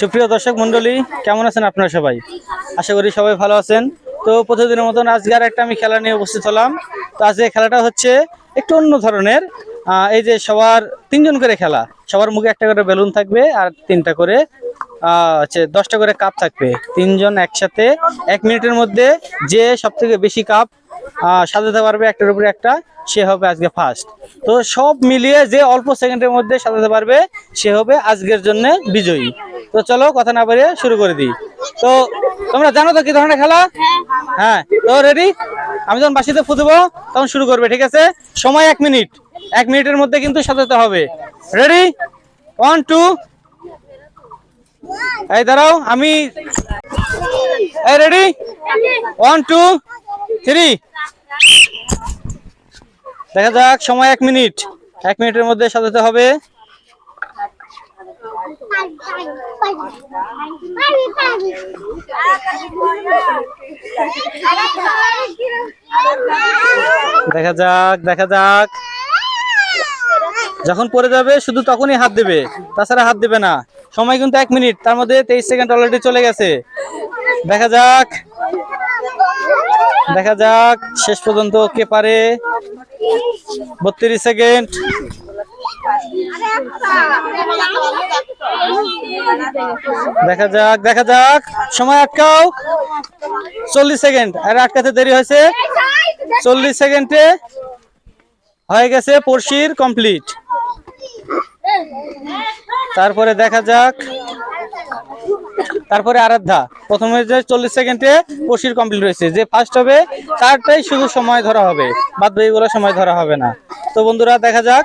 সুপ্রিয় দর্শক মন্ডলী কেমন আছেন আপনারা সবাই? আশা করি সবাই ভালো আছেন। তো প্রতিদিনের মতন আজকে আর একটা আমি খেলা নিয়ে উপস্থিত হলাম। তো আজকে খেলাটা হচ্ছে একটু অন্য ধরনের। এই যে সবার তিনজন করে খেলা, সবার মুখে একটা করে বেলুন থাকবে আর তিনটা করে হচ্ছে দশটা করে কাপ থাকবে। তিনজন একসাথে এক মিনিটের মধ্যে যে সব থেকে বেশি কাপ সাজাতে পারবে একটার উপরে একটা, সে হবে আজকে ফার্স্ট তো সব মিলিয়ে যে অল্প সেকেন্ডের মধ্যে সাজাতে পারবে, সে হবে আজকের জন্য বিজয়ী। তো চলো কথা না বাড়িয়ে শুরু করে দিই। তো তোমরা জানো তো কি ধরনের খেলা? হ্যাঁ তো রেডি আমি যখন বাসিতে ফুটবো তখন শুরু করবে, ঠিক আছে? সময় এক মিনিট। এক মিনিটের মধ্যে কিন্তু সাজাতে হবে। রেডি ওয়ান টু এই দাঁড়াও, আমি এই রেডি ওয়ান টু থ্রি দেখা যাক, সময় এক মিনিট। এক মিনিটের মধ্যে সাজাতে হবে। দেখা যাক দেখা যাক। যখন পড়ে যাবে, শুধু তখনই হাত দেবে। তাছাড়া হাত দেবে না। সময় কিন্তু এক মিনিট, তার মধ্যে তেইশ সেকেন্ড অলরেডি চলে গেছে। দেখা যাক। দেখা যাক, শেষ পর্যন্ত কে পারে। বত্রিশ সেকেন্ড। দেখা যাক দেখা যাক। সময় আটকাও। চল্লিশ সেকেন্ড। আর আটকাতে দেরি হয়েছে। চল্লিশ সেকেন্ডে হয়ে গেছে পড়শির কমপ্লিট। তারপরে দেখা যাক। তারপরে আরাধ্যা। প্রথমে যে চল্লিশ সেকেন্ডে পড়শির কমপ্লিট হয়েছে। যে ফার্স্ট হবে তারটাই শুধু সময় ধরা হবে। বাদ বাকিগুলো সময় ধরা হবে না। তো বন্ধুরা, দেখা যাক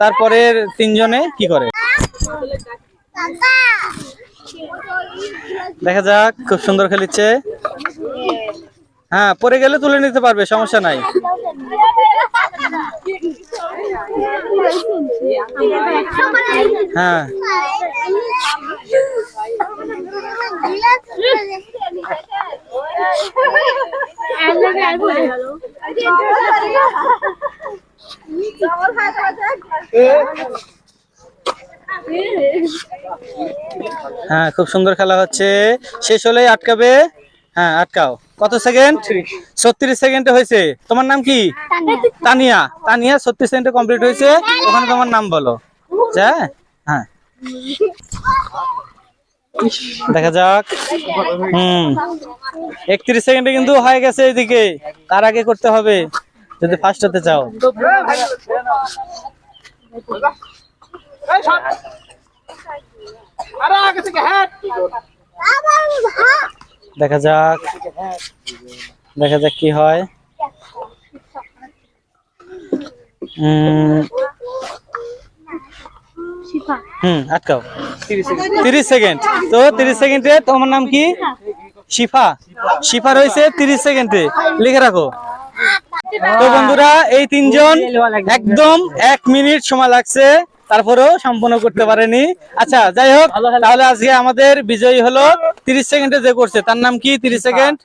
তারপরের তিনজনে কি করে। দেখা যাক, খুব সুন্দর খেলিচ্ছে। হ্যাঁ পরে গেলে তুলে নিতে পারবে, সমস্যা নাই। হ্যাঁ। হ্যাঁ খুব সুন্দর খেলা হচ্ছে। শেষ হলেই আটকাবে। হ্যাঁ আটকাও। কত সেকেন্ড ছত্রিশ সেকেন্ডে হয়েছে। তোমার নাম কি? তানিয়া। তানিয়া ছত্রিশ সেকেন্ডে কমপ্লিট হয়েছে। ওখানে তোমার নাম বলো। আচ্ছা, হ্যাঁ। দেখা যাক। হুম। একত্রিশ সেকেন্ডে কিন্তু হয়ে গেছে এদিকে। তার আগে করতে হবে? যদি ফার্স্ট হতে চাও। দেখা যাক। দেখা যাক কি হয়। তিরিশ সেকেন্ড। তো তিরিশ সেকেন্ডে তোমার নাম কি? শিফা। শিফা তিরিশ সেকেন্ডে। লিখে রাখো। বন্ধুরা, এই তিনজন একদম এক মিনিট সময় লাগছে। তারপরেও সম্পন্ন করতে পারেনি। আচ্ছা যাই হোক তাহলে আজকে আমাদের বিজয়ী হলো তিরিশ সেকেন্ডে যে করছে তার নাম কি তিরিশ সেকেন্ড?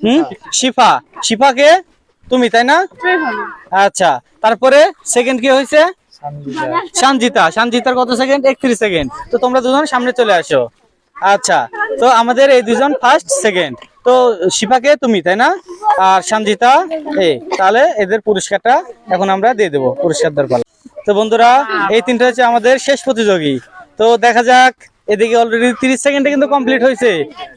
হম? শিফা। শিফাকে তুমি তাই না? আচ্ছা তারপরে সেকেন্ড কি হয়েছে? সঞ্জিতা সঞ্জিতার কত সেকেন্ড? একত্রিশ সেকেন্ড। তো তোমরা দুজন সামনে চলে আসো। আচ্ছা তো আমাদের এই দুজন ফার্স্ট সেকেন্ড তো শিফাকে তুমি তাই না? আর সঞ্জিতা এই তাহলে এদের পুরস্কারটা এখন আমরা দিয়ে দেবো। পুরস্কার পালা তো বন্ধুরা, এই তিনটা হচ্ছে আমাদের শেষ প্রতিযোগী। তো দেখা যাক, এদিকে অলরেডি তিরিশ সেকেন্ডে কিন্তু কমপ্লিট হয়েছে।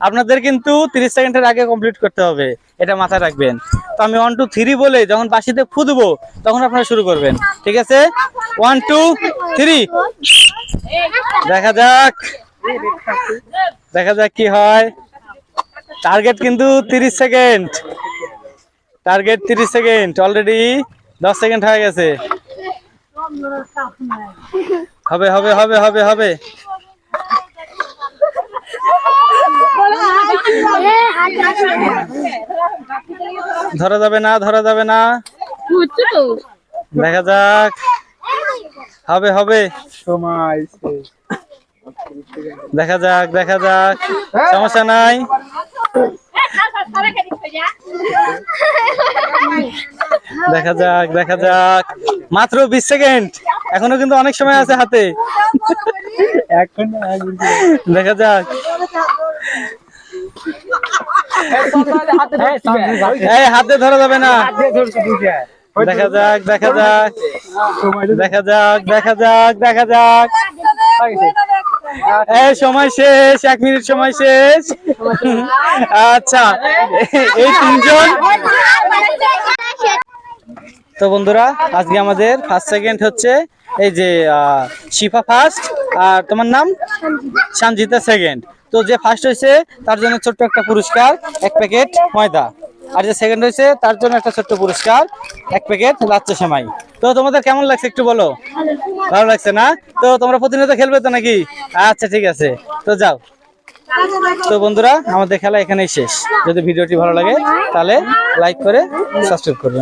আপনাদের কিন্তু তিরিশ সেকেন্ডের আগে কমপ্লিট করতে হবে। এটা মাথায় রাখবেন। তো আমি ওয়ান টু থ্রি বলে যখন বাসিতে ফুদবো তখন আপনারা শুরু করবেন। ঠিক আছে? ওয়ান টু থ্রি দেখা যাক। দেখা যাক কি হয়। টার্গেট কিন্তু তিরিশ সেকেন্ড টার্গেট তিরিশ সেকেন্ড অলরেডি দশ সেকেন্ড হয়ে গেছে। হবে হবে হবে হবে হবে। ধরা যাবে না, ধরা যাবে না। দেখা যাক। হবে হবে। সময় দেখা যাক দেখা যাক। সমস্যা নাই। দেখা যাক দেখা যাক। মাত্র বিশ সেকেন্ড এখনও কিন্তু অনেক সময় আছে হাতে। দেখা যাক। হাতে ধরা যাবে না। দেখা যাক দেখা যাক। দেখা যাক দেখা যাক দেখা যাক। সময় শেষ, এক মিনিট সময় শেষ। আচ্ছা এই তিনজন। তো বন্ধুরা, আজকে আমাদের ফার্স্ট সেকেন্ড হচ্ছে এই যে শিফা ফার্স্ট আর তোমার নাম? সঞ্জিতা সেকেন্ড তো যে ফার্স্ট হয়েছে, তার জন্য ছোট্ট একটা পুরস্কার, এক প্যাকেট ময়দা। আর যে সেকেন্ড হয়েছে, তার জন্য একটা ছোট্ট পুরস্কার, এক প্যাকেট লাচ্চা সেমাই। তো তোমাদের কেমন লাগছে একটু বলো? ভালো লাগছে না? তো তোমরা প্রতিনিয়ত খেলবে তো নাকি? আচ্ছা ঠিক আছে। তো যাও। তো বন্ধুরা, আমাদের খেলা এখানেই শেষ। যদি ভিডিওটি ভালো লাগে, তাহলে লাইক করে সাবস্ক্রাইব করবেন।